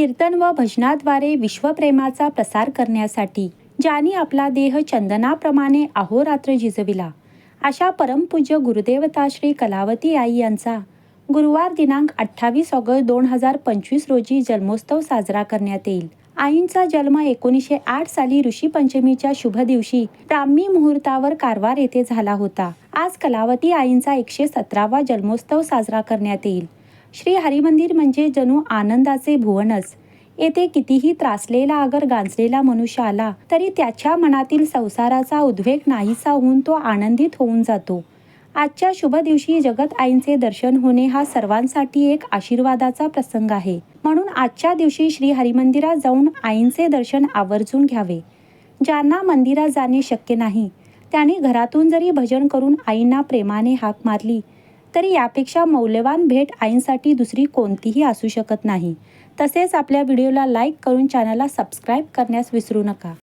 कीर्तन व भजनाद्वारे विश्वप्रेमाचा प्रसार करण्यासाठी ज्यांनी आपला देह चंदनाप्रमाणे अहोरात्र झिजविला अशा परमपूज्य गुरुदेवता श्री कलावती आई यांचा गुरुवार दिनांक अठ्ठावीस ऑगस्ट दोन हजार पंचवीस रोजी जन्मोत्सव साजरा करण्यात येईल. आईंचा जन्म एकोणीसशे आठ साली ऋषी पंचमीच्या शुभ दिवशी ब्राह्मी मुहूर्तावर कारवार येथे झाला होता. आज कलावती आईंचा एकशे सतरावा जन्मोत्सव साजरा करण्यात येईल. श्री हरिमंदिर म्हणजे जणू आनंदाचे भुवनच. येथे कितीही त्रासलेला अगर गांजलेला मनुष्य आला तरी त्याच्या मनातील संसाराचा उद्वेग नाहीसा होऊन तो आनंदित होऊन जातो. आजच्या शुभ दिवशी जगत आईंचे दर्शन होणे हा सर्वांसाठी एक आशीर्वादाचा प्रसंग आहे. म्हणून आजच्या दिवशी श्री हरिमंदिरात जाऊन आईंचे दर्शन आवर्जून घ्यावे. ज्यांना मंदिरात जाणे शक्य नाही त्याने घरातून जरी भजन करून आईंना प्रेमाने हाक मारली तरी यापेक्षा मौल्यवान भेट आईंसाठी दुसरी कोणतीही असू शकत नाही. तसेच आपल्या व्हिडिओला लाईक करून चॅनलला सबस्क्राईब करण्यास विसरू नका.